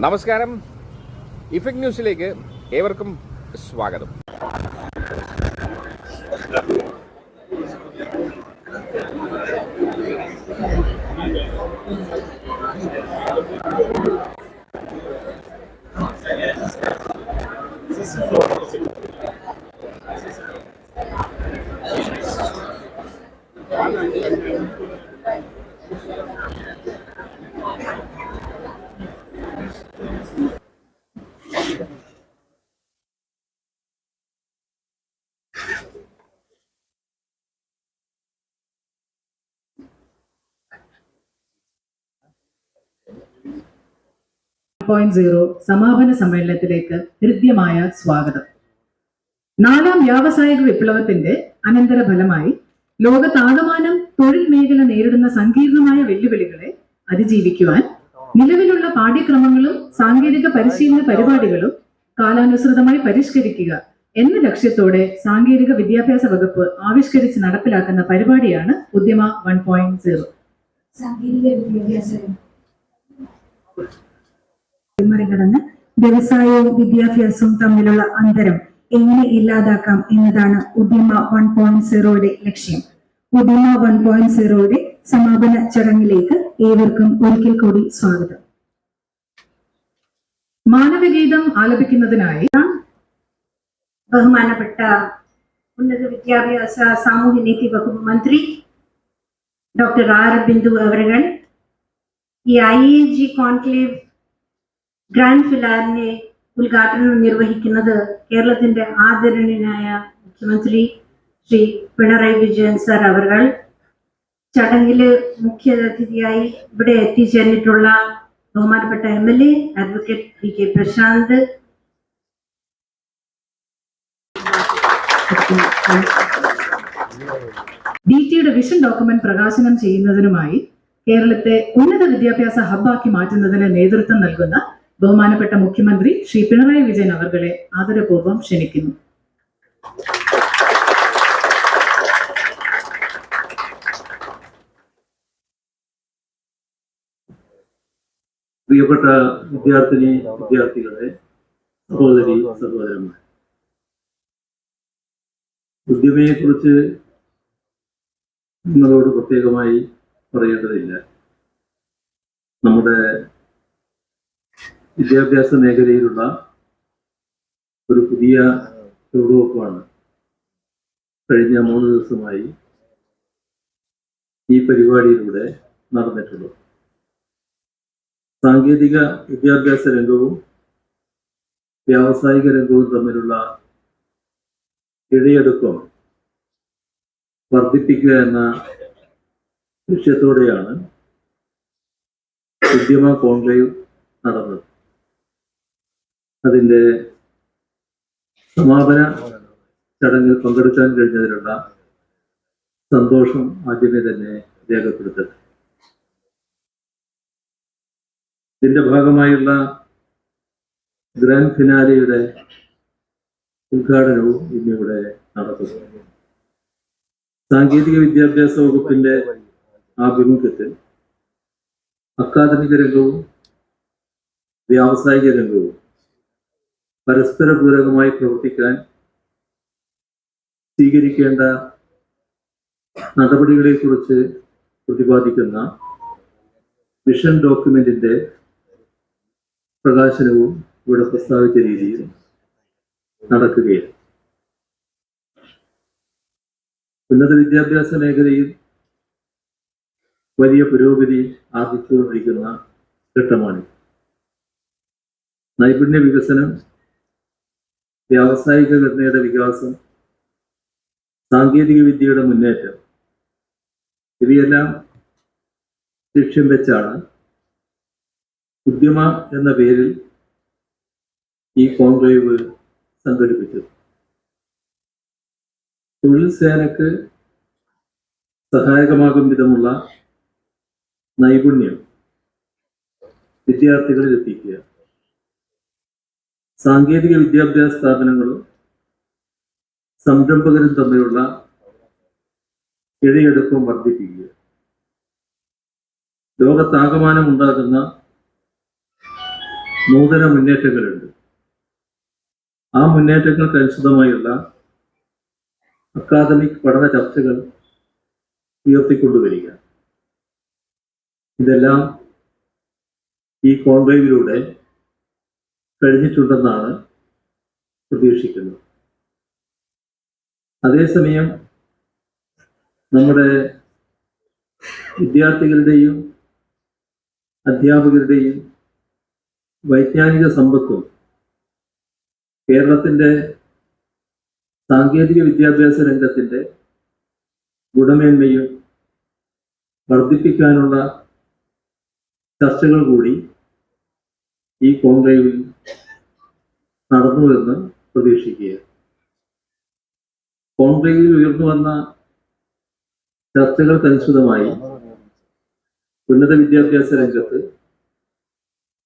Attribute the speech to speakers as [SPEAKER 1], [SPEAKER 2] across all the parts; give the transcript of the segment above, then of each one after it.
[SPEAKER 1] നമസ്കാരം. ഇഫക്ട് ന്യൂസിലേക്ക് ഏവർക്കും സ്വാഗതം.
[SPEAKER 2] പോയിന്റ് സീറോ സമാപന സമ്മേളനത്തിലേക്ക് ഹൃദ്യമായ സ്വാഗതം. നാലാം വ്യാവസായിക വിപ്ലവത്തിന്റെ അനന്തരഫലമായി ലോകത്താകമാനം തൊഴിൽ മേഖല നേരിടുന്ന സങ്കീർണമായ വെല്ലുവിളികളെ അതിജീവിക്കുവാൻ നിലവിലുള്ള പാഠ്യക്രമങ്ങളും സാങ്കേതിക പരിശീലന പരിപാടികളും കാലാനുസൃതമായി പരിഷ്കരിക്കുക എന്ന ലക്ഷ്യത്തോടെ സാങ്കേതിക വിദ്യാഭ്യാസ വകുപ്പ് ആവിഷ്കരിച്ച് നടപ്പിലാക്കുന്ന പരിപാടിയാണ് ഉദ്യമ വൺ പോയിന്റ് സീറോ
[SPEAKER 3] സാങ്കേതിക വിദ്യാഭ്യാസം.
[SPEAKER 4] മറികടന്ന് വ്യവസായവും വിദ്യാഭ്യാസവും തമ്മിലുള്ള അന്തരം എങ്ങനെ ഇല്ലാതാക്കാം എന്നതാണ് ഉദ്യമ വൺ പോയിന്റ് സീറോയുടെ ലക്ഷ്യം. ഉദ്യമ വൺ പോയിന്റ് സീറോയുടെ സമാപന ചടങ്ങിലേക്ക് ഏവർക്കും ഒരിക്കൽ കൂടി സ്വാഗതം.
[SPEAKER 2] മാനവഗീതം ആലപിക്കുന്നതിനായി
[SPEAKER 4] ബഹുമാനപ്പെട്ട ഉന്നത വിദ്യാഭ്യാസ സാമൂഹ്യ നീതി വകുപ്പ് മന്ത്രി ഡോക്ടർ ആർ ബിന്ദു അവരുകൾ ഈ I A G conclave grand ഫിലാറിനെ ഉദ്ഘാടനം നിർവഹിക്കുന്നത് കേരളത്തിന്റെ ആദരണീയനായ മുഖ്യമന്ത്രി ശ്രീ പിണറായി വിജയൻ സാർ അവർ ചടങ്ങിൽ മുഖ്യ അതിഥിയായി ഇവിടെ എത്തിച്ചേർന്നിട്ടുള്ള ബഹുമാനപ്പെട്ട M L A advocate P K Prashanth.
[SPEAKER 2] D ടിയുടെ വിഷൻ ഡോക്യുമെന്റ് പ്രകാശനം ചെയ്യുന്നതിനുമായി കേരളത്തെ ഉന്നത വിദ്യാഭ്യാസ ഹബ്ബാക്കി മാറ്റുന്നതിന് നേതൃത്വം നൽകുന്ന ബഹുമാനപ്പെട്ട മുഖ്യമന്ത്രി ശ്രീ പിണറായി വിജയൻ അവർകളെ ആദരപൂർവം ക്ഷണിക്കുന്നു.
[SPEAKER 5] പ്രിയപ്പെട്ട വിദ്യാർത്ഥിനി വിദ്യാർത്ഥികളെ സഹോദരി സഹോദരന്മാർ ഉദ്യമയെ കുറിച്ച് നിങ്ങളോട് പ്രത്യേകമായി പറയേണ്ടതില്ല. നമ്മുടെ വിദ്യാഭ്യാസ മേഖലയിലുള്ള ഒരു പുതിയ ചുവടുവെപ്പാണ് കഴിഞ്ഞ മൂന്ന് ദിവസമായി ഈ പരിപാടിയിലൂടെ നടന്നിട്ടുള്ളത്. സാങ്കേതിക വിദ്യാഭ്യാസ രംഗവും വ്യാവസായിക രംഗവും തമ്മിലുള്ള ഇഴയെടുപ്പം വർദ്ധിപ്പിക്കുക എന്ന ലക്ഷ്യത്തോടെയാണ് ഉദ്യമ കോൺക്ലേവ് നടന്നത്. അതിന്റെ സമാപന ചടങ്ങിൽ പങ്കെടുക്കാൻ കഴിഞ്ഞതിലുള്ള സന്തോഷം ആദ്യമേ തന്നെ രേഖപ്പെടുത്തട്ടെ. ഇതിന്റെ ഭാഗമായുള്ള ഗ്രാൻഡ് ഫിനാലിയുടെ ഉദ്ഘാടനവും ഇന്നിവിടെ നടക്കുന്നു. സാങ്കേതിക വിദ്യാഭ്യാസ വകുപ്പിന്റെ ആഭിമുഖ്യത്തിൽ അക്കാദമിക രംഗവും വ്യാവസായിക രംഗവും പരസ്പര പൂരകമായി പ്രവർത്തിക്കാൻ സ്വീകരിക്കേണ്ട നടപടികളെക്കുറിച്ച് പ്രതിപാദിക്കുന്ന മിഷൻ ഡോക്യുമെന്റിന്റെ പ്രകാശനവും ഇവിടെ പ്രസ്താവിച്ച രീതിയിൽ നടക്കുകയാണ്. ഉന്നത വിദ്യാഭ്യാസ മേഖലയിൽ വലിയ പുരോഗതി ആർജിച്ചുകൊണ്ടിരിക്കുന്ന ഘട്ടമാണ്. നൈപുണ്യ വികസനം വ്യാവസായിക ഘടനയുടെ വികാസം സാങ്കേതിക വിദ്യയുടെ മുന്നേറ്റം ഇവയെല്ലാം ലക്ഷ്യം വെച്ചാണ് ഉദ്യമ എന്ന പേരിൽ ഈ കോൺക്ലേവ് സംഘടിപ്പിച്ചത്. തൊഴിൽ സേനക്ക് സഹായകമാകും വിധമുള്ള നൈപുണ്യം വിദ്യാർത്ഥികളിൽ എത്തിക്കുക സാങ്കേതിക വിദ്യാഭ്യാസ സ്ഥാപനങ്ങളും സംരംഭകരും തമ്മിലുള്ള ഇഴയെടുപ്പം വർദ്ധിപ്പിക്കുക. ലോകത്താകമാനം ഉണ്ടാകുന്ന നൂതന മുന്നേറ്റങ്ങളുണ്ട്. ആ മുന്നേറ്റങ്ങൾക്ക് അനുസൃതമായുള്ള അക്കാദമിക് പഠന ചർച്ചകൾ ഉയർത്തിക്കൊണ്ടുവരിക. ഇതെല്ലാം ഈ കോൺക്ലേവിലൂടെ കഴിഞ്ഞിട്ടുണ്ടെന്നാണ് പ്രതീക്ഷിക്കുന്നത്. അതേസമയം നമ്മുടെ വിദ്യാർത്ഥികളുടെയും അധ്യാപകരുടെയും വൈജ്ഞാനിക സമ്പത്തും കേരളത്തിന്റെ സാങ്കേതിക വിദ്യാഭ്യാസ രംഗത്തിന്റെ ഗുണമേന്മയും വർദ്ധിപ്പിക്കാനുള്ള ചർച്ചകൾ കൂടി ഈ കോൺക്ലേവിൽ നടന്നുവെന്ന് പ്രതീക്ഷിക്കുക. കോൺക്ലേവിൽ ഉയർന്നു വന്ന ചർച്ചകൾക്കനുസൃതമായി ഉന്നത വിദ്യാഭ്യാസ രംഗത്ത്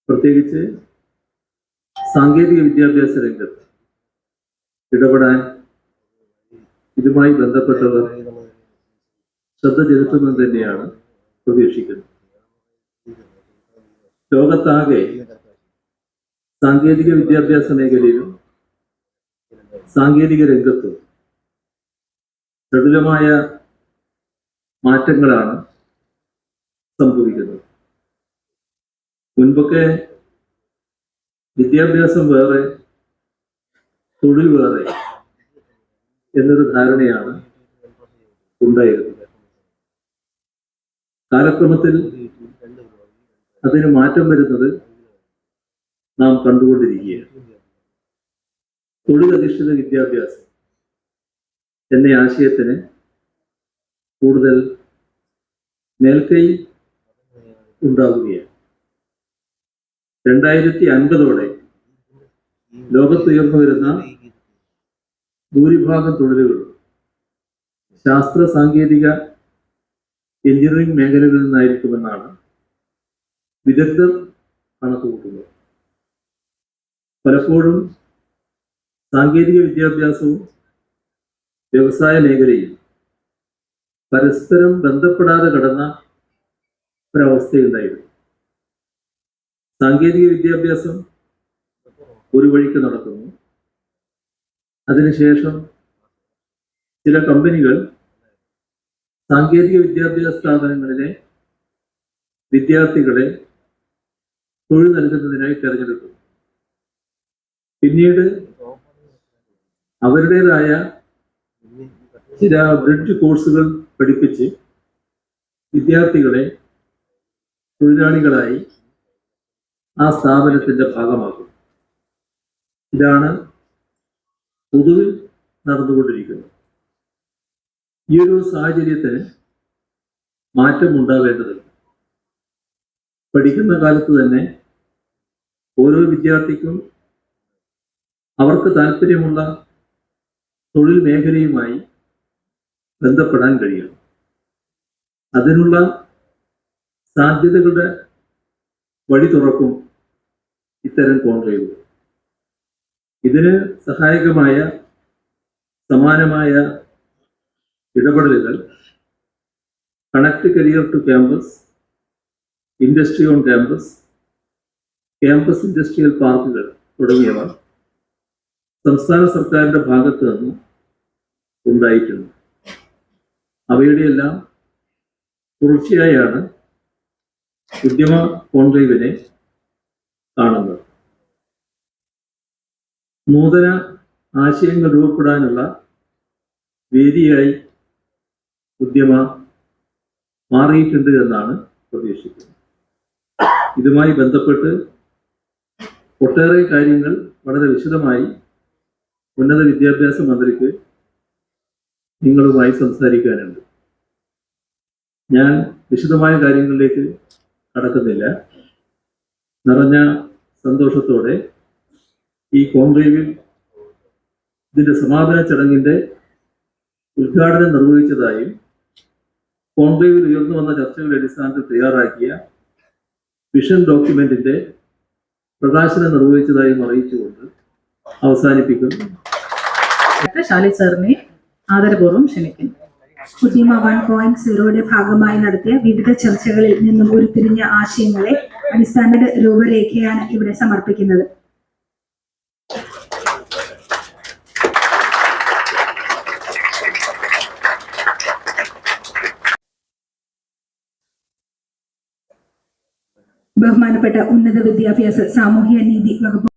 [SPEAKER 5] പ്രത്യേകിച്ച് സാങ്കേതിക വിദ്യാഭ്യാസ രംഗത്ത് ഇടപെടാൻ ഇതുമായി ബന്ധപ്പെട്ടവർ ശ്രദ്ധ ചെലുത്തുന്നത് തന്നെയാണ് പ്രതീക്ഷിക്കുന്നത്. ലോകത്താകെ സാങ്കേതിക വിദ്യാഭ്യാസ മേഖലയിലും സാങ്കേതിക രംഗത്തും ചടുലമായ മാറ്റങ്ങളാണ് സംഭവിക്കുന്നത്. മുൻപൊക്കെ വിദ്യാഭ്യാസം വേറെ തൊഴിൽ വേറെ എന്നൊരു ധാരണയാണ് ഉണ്ടായിരുന്നത്. കാലക്രമത്തിൽ അതിന് മാറ്റം വരുന്നത് നാം കണ്ടുകൊണ്ടിരിക്കുകയാണ്. തൊഴിലധിഷ്ഠിത വിദ്യാഭ്യാസം എന്ന ആശയത്തിന് കൂടുതൽ മേൽക്കൈ ഉണ്ടാവുകയാണ്. രണ്ടായിരത്തി അൻപതോടെ ലോകത്തുയർന്നു വരുന്ന ഭൂരിഭാഗം തൊഴിലുകളും ശാസ്ത്ര സാങ്കേതിക എഞ്ചിനീയറിംഗ് മേഖലകളിൽ നിന്നായിരിക്കുമെന്നാണ് വിദഗ്ധർ കണക്കുകൂട്ടുന്നത്. പലപ്പോഴും സാങ്കേതിക വിദ്യാഭ്യാസവും വ്യവസായ മേഖലയും പരസ്പരം ബന്ധപ്പെടാതെ കടന്ന ഒരവസ്ഥയുണ്ടായിരുന്നു സാങ്കേതിക വിദ്യാഭ്യാസം ഒരു വഴിക്ക് നടക്കുന്നു. അതിനുശേഷം ചില കമ്പനികൾ സാങ്കേതിക വിദ്യാഭ്യാസ സ്ഥാപനങ്ങളിലെ വിദ്യാർത്ഥികളെ തൊഴിൽ നൽകുന്നതിനായി തിരഞ്ഞെടുക്കും പിന്നീട് അവരുടേതായ ചില ബ്രിഡ്ജ് കോഴ്സുകൾ പഠിപ്പിച്ച് വിദ്യാർത്ഥികളെ തൊഴിലാളികളായി ആ സ്ഥാപനത്തിന്റെ ഭാഗമാക്കും. ഇതാണ് പൊതുവിൽ നടന്നുകൊണ്ടിരിക്കുന്നത്. ഈ ഒരു സാഹചര്യത്തിന് മാറ്റം ഉണ്ടാവേണ്ടതുണ്ട് പഠിക്കുന്ന കാലത്ത് തന്നെ ഓരോ വിദ്യാർത്ഥിക്കും അവർക്ക് താല്പര്യമുള്ള തൊഴിൽ മേഖലയുമായി ബന്ധപ്പെടാൻ കഴിയണം. അതിനുള്ള സാധ്യതകളുടെ വഴി തുറക്കും ഇത്തരം കോൺക്ലേവുകൾ ഇതിന് സഹായകമായ സമാനമായ ഇടപെടലുകൾ connect career to campus industry on campus campus industrial പാർക്കുകൾ തുടങ്ങിയവ സംസ്ഥാന സർക്കാരിന്റെ ഭാഗത്ത് നിന്ന് ഉണ്ടായിട്ടുണ്ട്. അവയുടെയെല്ലാം തുടർച്ചയായാണ് ഉദ്യമ കോൺക്ലേവിനെ കാണുന്നത്. നൂതന ആശയങ്ങൾ രൂപപ്പെടാനുള്ള വേദിയായി ഉദ്യമ മാറിയിട്ടുണ്ട് എന്നാണ് പ്രതീക്ഷിക്കുന്നത്. ഇതുമായി ബന്ധപ്പെട്ട് ഒട്ടേറെ കാര്യങ്ങൾ വളരെ വിശദമായി ഉന്നത വിദ്യാഭ്യാസ മന്ത്രിക്ക് നിങ്ങളുമായി സംസാരിക്കാനുണ്ട്. ഞാൻ വിശദമായ കാര്യങ്ങളിലേക്ക് കടക്കുന്നില്ല. നിറഞ്ഞ സന്തോഷത്തോടെ ഈ കോൺക്ലേവിൽ ഇതിന്റെ സമാപന ചടങ്ങിന്റെ ഉദ്ഘാടനം നിർവഹിച്ചതായും കോൺക്ലേവിൽ ഉയർന്നു വന്ന ചർച്ചകളുടെ അടിസ്ഥാനത്തിൽ തയ്യാറാക്കിയ വിഷൻ ഡോക്യുമെന്റിന്റെ പ്രകാശനം നിർവഹിച്ചതായും അറിയിച്ചുകൊണ്ട് അവസാനിപ്പിക്കുന്നു.
[SPEAKER 2] ശാലി സാറിനെ ആദരപൂർവം ക്ഷണിക്കുന്നു.
[SPEAKER 4] ഉദ്യമ വൺ പോയിന്റ് സീറോയുടെ ഭാഗമായി നടത്തിയ വിവിധ ചർച്ചകളിൽ നിന്നും ഉരുത്തിരിഞ്ഞ ആശയങ്ങളെ അടിസ്ഥാന രൂപരേഖയാണ് ഇവിടെ സമർപ്പിക്കുന്നത്. ബഹുമാനപ്പെട്ട ഉന്നത വിദ്യാഭ്യാസ സാമൂഹ്യ നീതി വകുപ്പ്